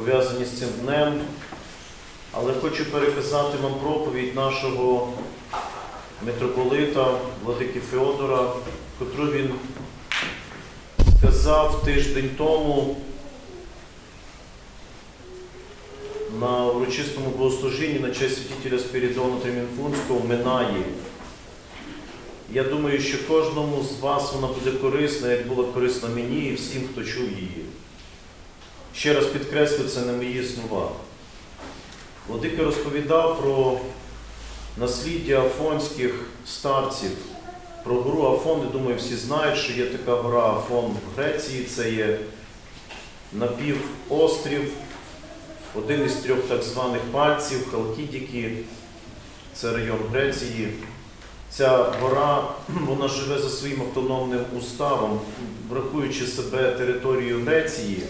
пов'язані з цим днем, але хочу переказати вам проповідь нашого митрополита Владики Феодора, котру він сказав тиждень тому на урочистому богослужінні на честь святителя Спірідона Тремінфунського в Минаї. Я думаю, що кожному з вас вона буде корисна, як була корисна мені і всім, хто чув її. Ще раз підкреслю, це не мої слова. Владика розповідав про насліддя афонських старців, про гору Афон. Я думаю, всі знають, що є така гора Афон в Греції, це є напівострів, один із трьох так званих пальців, Халкідіки, це район Греції. Ця гора вона живе за своїм автономним уставом, врахуючи себе територією Греції.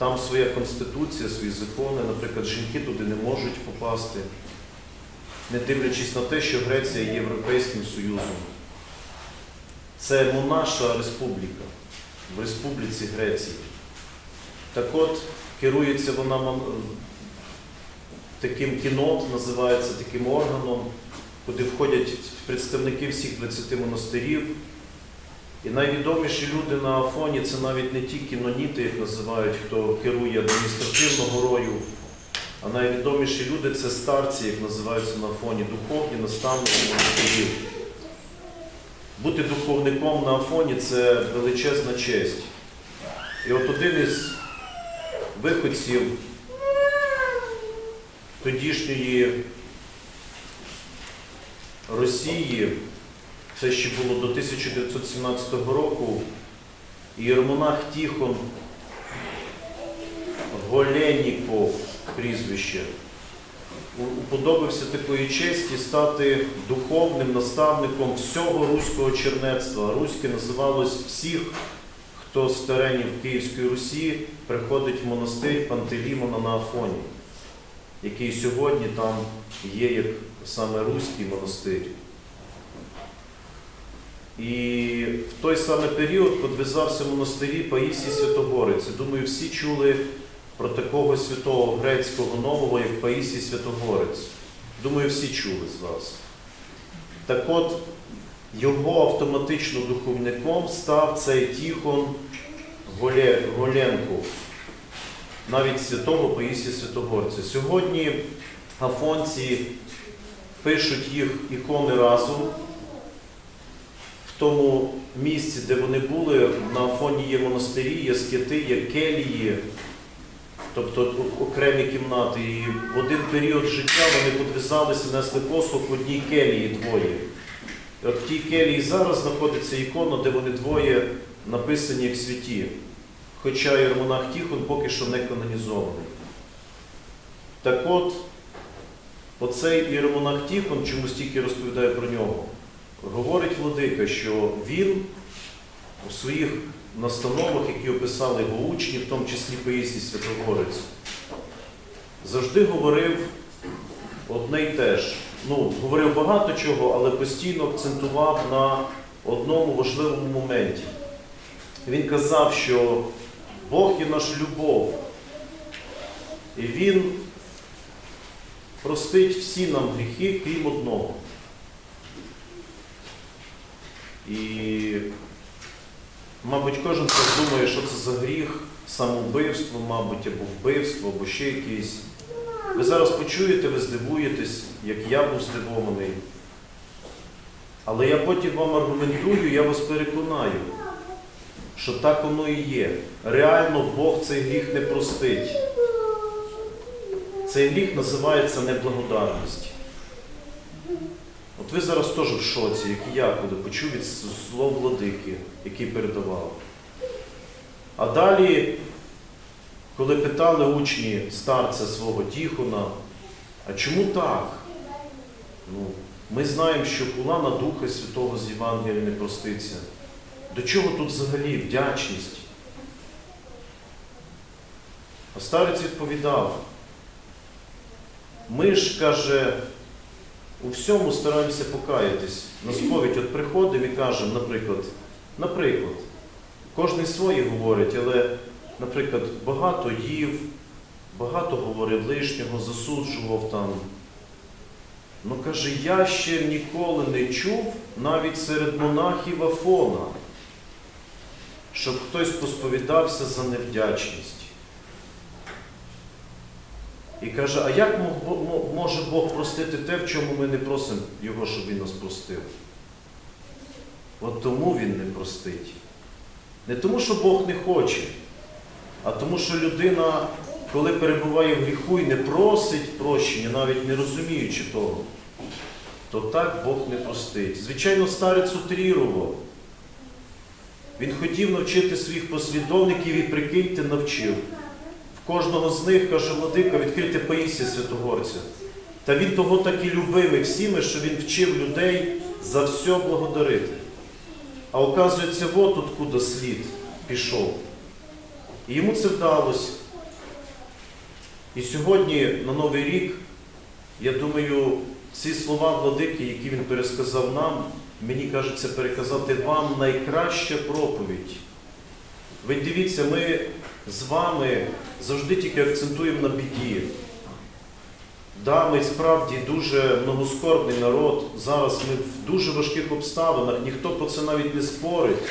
Там своя конституція, свої закони, наприклад, жінки туди не можуть попасти, не дивлячись на те, що Греція є Європейським Союзом. Це монарша республіка в Республіці Греції. Так от, керується вона таким кінот, називається таким органом, куди входять представники всіх 20 монастирів. І найвідоміші люди на Афоні це навіть не ті кіноніти, як називають, хто керує адміністративно горою, а найвідоміші люди це старці, як називаються на Афоні, духовні наставники монастирів. Бути духовником на Афоні це величезна честь. І от один із виходців тодішньої Росії, це ще було до 1917 року, іеромонах Тіхон Голеніков прізвище. у- Уподобився такої честі стати духовним наставником всього руського чернецтва. Руське називалось всіх, хто з теренів Київської Русі приходить в монастир Пантелімона на Афоні, який сьогодні там є як саме Руський монастир. І в той самий період подвизався в монастирі Паїсій Святогорець. Думаю, всі чули про такого святого грецького нового, як Паїсій Святогорець. Думаю, всі чули з вас. Так от, його автоматично духовником став цей Тіхон Голе- Голенков, навіть святого Паїсія Святогорця. Сьогодні афонці пишуть їх ікони разом тому місці, де вони були, на фоні є монастирі, є скити, є келії, тобто окремі кімнати. І в один період життя вони підв'язалися, несли послуг в одній келії двоє. І от в тій келії зараз знаходиться ікона, де вони двоє написані як святі. Хоча Єрмонах Тіхон поки що не канонізований. Так от, оцей Єрмонах Тіхон, чому стільки розповідає про нього, говорить владика, що він у своїх настановах, які описали його учні, в тому числі Паїсій Святогорець, завжди говорив одне й те ж. Ну, говорив багато чого, але постійно акцентував на одному важливому моменті. Він казав, що Бог є наш любов, і Він простить всі нам гріхи, крім одного. І, мабуть, кожен думає, що це за гріх, самовбивство, мабуть, або вбивство, або ще якийсь. Ви зараз почуєте, ви здивуєтесь, як я був здивований. Але я потім вам аргументую, я вас переконаю, що так воно і є. Реально Бог цей гріх не простить. Цей гріх називається неблагодарність. От ви зараз теж в шоці, як і я, коли почув від слов владики, який передавав. А далі, коли питали учні старця свого Тіхона, а чому так? Ну, ми знаємо, що була на Духа Святого з Євангелія не проститься. До чого тут взагалі вдячність? А старець відповідав, ми ж, каже, у всьому стараємося покаятись. На сповідь от приходимо і кажемо, наприклад, наприклад, кожен своє говорить, але наприклад, багато їв, багато говорив лишнього, засуджував там. Ну каже, я ще ніколи не чув навіть серед монахів Афона, щоб хтось посповідався за невдячність. І каже, а як може Бог простити те, в чому ми не просимо Його, щоб Він нас простив? От тому Він не простить. Не тому, що Бог не хоче, а тому, що людина, коли перебуває в гріху і не просить прощення, навіть не розуміючи того, то так Бог не простить. Звичайно, старець утрірував. Він хотів навчити своїх послідовників і прикиньте, навчив. Кожного з них, каже Владика, відкрити Паїсія Святогорця. Та він того так і любив всіми, що він вчив людей за все благодарити. А оказується, от откуда слід пішов. І йому це вдалося. І сьогодні, на Новий рік, я думаю, ці слова владики, які він пересказав нам, мені кажеться переказати вам найкраща проповідь. Ви дивіться, ми з вами завжди тільки акцентуємо на біді. Да, ми справді дуже многоскорбний народ. Зараз ми в дуже важких обставинах, ніхто про це навіть не спорить.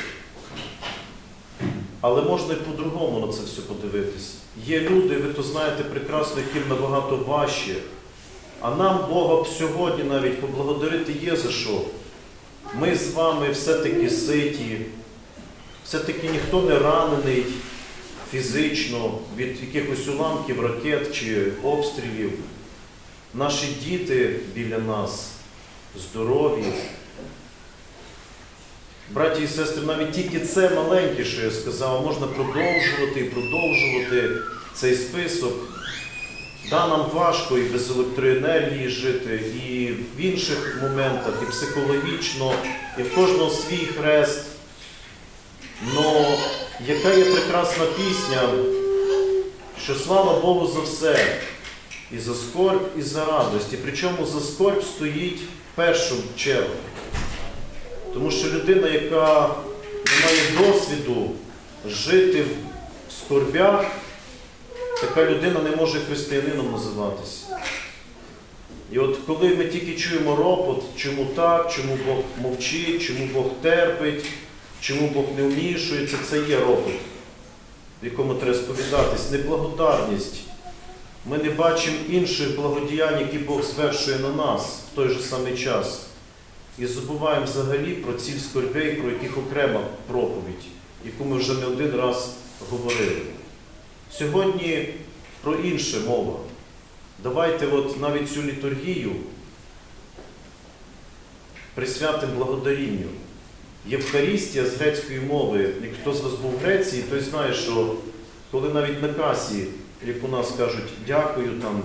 Але можна і по-другому на це все подивитись. Є люди, ви то знаєте прекрасно, яким набагато важче. А нам Бога б сьогодні навіть поблагодарити є за що. Ми з вами все-таки ситі, все-таки ніхто не ранений фізично від якихось уламків, ракет чи обстрілів. Наші діти біля нас здорові. Браті і сестри, навіть тільки це маленьке, що я сказав, можна продовжувати і продовжувати цей список. Да, нам важко і без електроенергії жити, і в інших моментах, і психологічно, і в кожного свій хрест. Но яка є прекрасна пісня, що слава Богу за все, і за скорбь, і за радість. І причому за скорбь стоїть першу чергу. Тому що людина, яка не має досвіду жити в скорбях, така людина не може християнином називатися. І от коли ми тільки чуємо ропот, чому так, чому Бог мовчить, чому Бог терпить, чому Бог не вмішується, це є ропот, в якому треба сповідатись, неблагодарність. Ми не бачимо інших благодіянь, які Бог звершує на нас в той же самий час. І забуваємо взагалі про ціль скорбей, про яких окрема проповідь, яку ми вже не один раз говорили. Сьогодні про інше мова. Давайте от навіть цю літургію присвятимо благодарінню. Євхарістія з грецької мови, як хто з вас був в Греції, той знає, що коли навіть на касі, як у нас кажуть, дякую, там,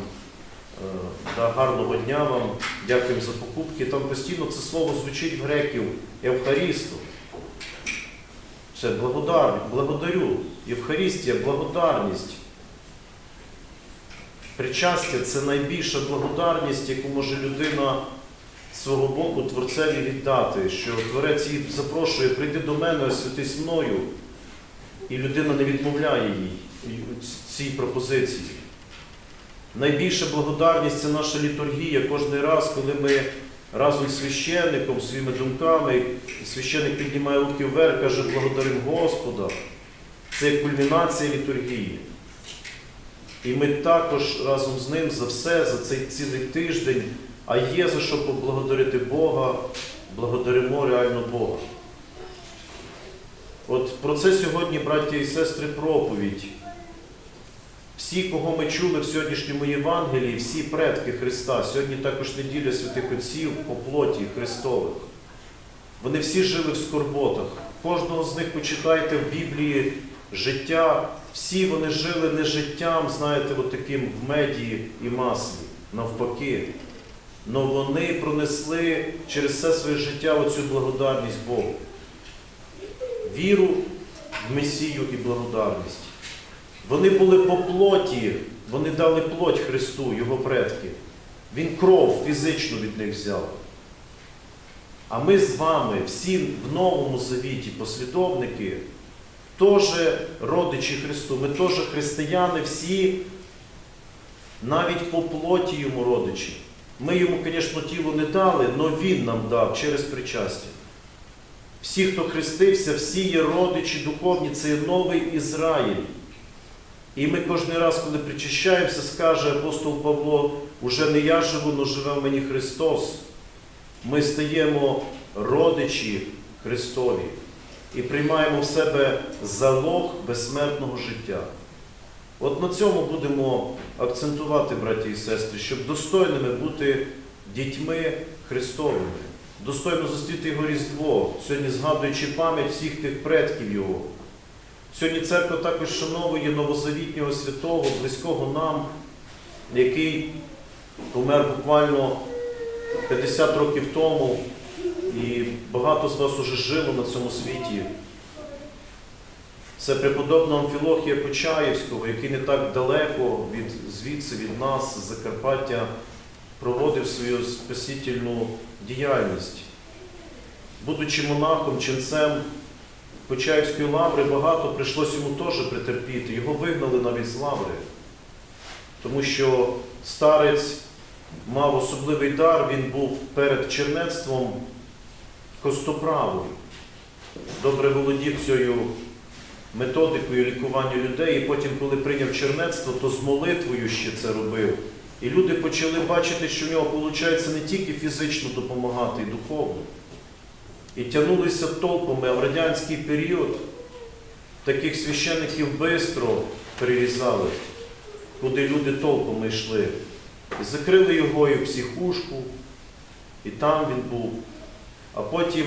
е, да, гарного дня вам, дякуємо за покупки, там постійно це слово звучить в греків Евхарісту. Це благодарю, благодарю. Євхарістія, благодарність. Причастя це найбільша благодарність, яку може людина свого боку Творцеві віддати, що Творець її запрошує, прийди до мене, освятись мною, і людина не відмовляє їй цій пропозиції. Найбільша благодарність це наша літургія кожен раз, коли ми разом з священником, своїми думками, священник піднімає руки вверх, каже, благодарим Господа. Це кульмінація літургії. І ми також разом з ним за все, за цей цілий тиждень, а є за що поблагодарити Бога, благодаримо реально Бога. От про це сьогодні, браття і сестри, проповідь. Всі, кого ми чули в сьогоднішньому Євангелії, всі предки Христа, сьогодні також неділя святих Отців по плоті Христових. Вони всі жили в скорботах. Кожного з них почитайте в Біблії життя. Всі вони жили не життям, знаєте, от таким в меді і маслі, навпаки. Но вони пронесли через все своє життя оцю благодарність Богу. Віру в Месію і благодарність. Вони були по плоті, вони дали плоть Христу, Його предки. Він кров фізично від них взяв. А ми з вами, всі в Новому Завіті, послідовники, теж родичі Христу, ми теж християни всі, навіть по плоті йому родичі. Ми йому, звісно, тіло не дали, але Він нам дав через причастя. Всі, хто хрестився, всі є родичі духовні, це є новий Ізраїль. І ми кожен раз, коли причащаємося, скаже апостол Павло, уже не я живу, но живе в мені Христос. Ми стаємо родичі Христові і приймаємо в себе залог безсмертного життя. От на цьому будемо акцентувати, браті і сестри, щоб достойними бути дітьми Христовими, достойно зустріти Його Різдво, сьогодні згадуючи пам'ять всіх тих предків Його. Сьогодні церква також шановує новозавітнього святого, близького нам, який помер буквально 50 років тому, і багато з вас уже жило на цьому світі. Це преподобного Амфілохія Почаївського, який не так далеко від звідси, від нас, з Закарпаття, проводив свою спасительну діяльність. Будучи монахом, ченцем Почаївської лаври, багато прийшлось йому теж претерпіти. Його вигнали навіть з лаври, тому що старець мав особливий дар, він був перед чернецтвом костоправою, добре володів цією методикою лікування людей, і потім, коли прийняв чернецтво, то з молитвою ще це робив. І люди почали бачити, що в нього виходить не тільки фізично допомагати, і духовно. І тягнулися толпами, а в радянський період таких священиків швидко перерізали, куди люди толпами йшли. І закрили його і в психушку, і там він був. А потім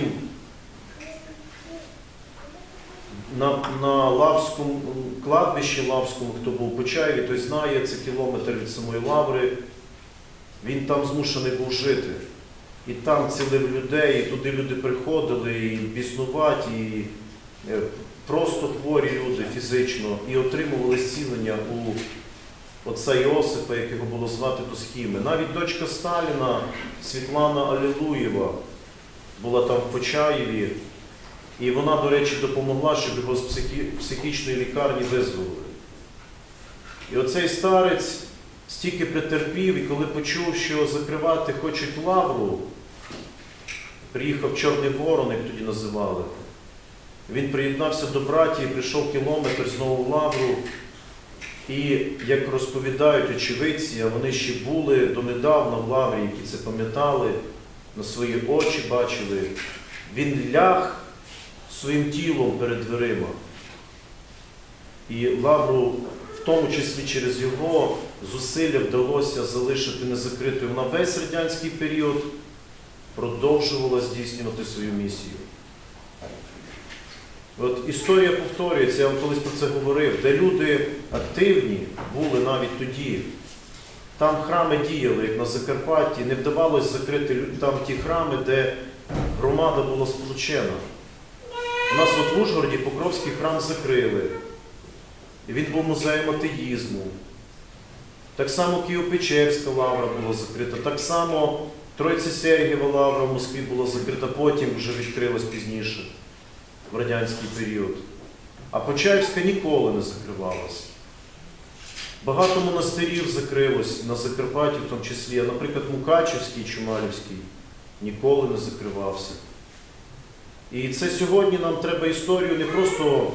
на, на Лавському кладбищі Лавському, хто був в Почаєві, той знає, це кілометр від самої Лаври. Він там змушений був жити. І там цілив людей, і туди люди приходили, і біснувати, і е, просто хворі люди фізично, і отримували зцілення у отця Іосифа, як його було звати до схіми. Навіть дочка Сталіна, Світлана Алілуєва, була там в Почаєві, і вона, до речі, допомогла, щоб його з психі... психічної лікарні визволили. І оцей старець стільки претерпів, і коли почув, що закривати хочуть лавру, приїхав Чорний Ворон, як тоді називали. Він приєднався до братії, прийшов кілометр знову в лавру. І як розповідають очевидці, а вони ще були донедавна в лаврі, які це пам'ятали, на свої очі бачили, він ляг своїм тілом перед дверима. І лавру, в тому числі через його зусилля вдалося залишити незакритою. Вона весь радянський період продовжувала здійснювати свою місію. От історія повторюється, я вам колись про це говорив, де люди активні були навіть тоді. Там храми діяли, як на Закарпатті, не вдавалося закрити там ті храми, де громада була сполучена. У нас от в Ужгороді Покровський храм закрили. Він був музеєм атеїзму. Так само Києво-Печерська лавра була закрита, так само Тройця Сергієва лавра в Москві була закрита, потім вже відкрилась пізніше, в радянський період. А Почаївська ніколи не закривалась. Багато монастирів закрилось на Закарпатті, в тому числі, наприклад, Мукачівський, Чумалівський ніколи не закривався. І це сьогодні нам треба історію не просто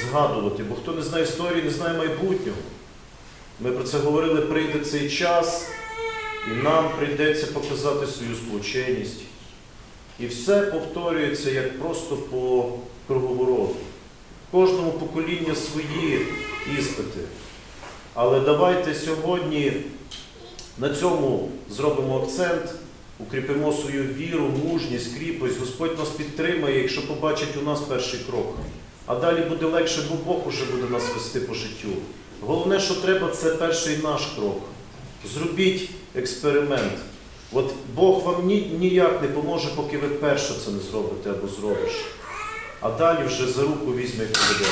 згадувати, бо хто не знає історії, не знає майбутнього. Ми про це говорили, прийде цей час, і нам прийдеться показати свою сполученість. І все повторюється як просто по круговороту. Кожному покоління свої іспити. Але давайте сьогодні на цьому зробимо акцент, укріпимо свою віру, мужність, кріпость. Господь нас підтримає, якщо побачить у нас перший крок. А далі буде легше, бо Бог уже буде нас вести по життю. Головне, що треба, це перший наш крок. Зробіть експеримент. От Бог вам ні, ніяк не поможе, поки ви перше це не зробите або зробиш. А далі вже за руку візьме і поведе.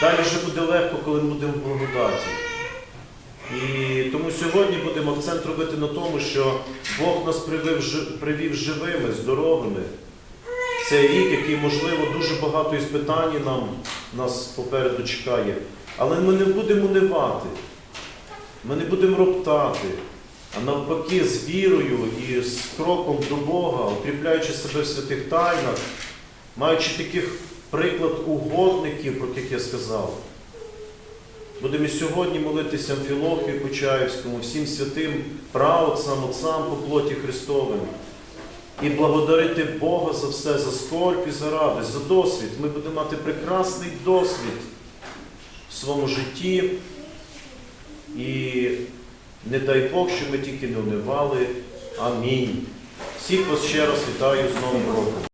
Далі вже буде легко, коли ми будемо благодаті. І тому сьогодні будемо акцент робити на тому, що Бог нас привів, привів живими, здоровими, цей рік, який, можливо, дуже багато іспитань нам нас попереду чекає. Але ми не будемо унивати, ми не будемо роптати, а навпаки, з вірою і з кроком до Бога, укріпляючи себе в святих тайнах, маючи таких приклад угодників, про яких я сказав. Будемо сьогодні молитися Амфілохію Почаївському, всім святим праотцям, отцам по плоті Христовим. І благодарити Бога за все, за скорбь і за радість, за досвід. Ми будемо мати прекрасний досвід в своєму житті. І не дай Бог, що ми тільки не унивали. Амінь. Всіх вас ще раз вітаю з Новим роком.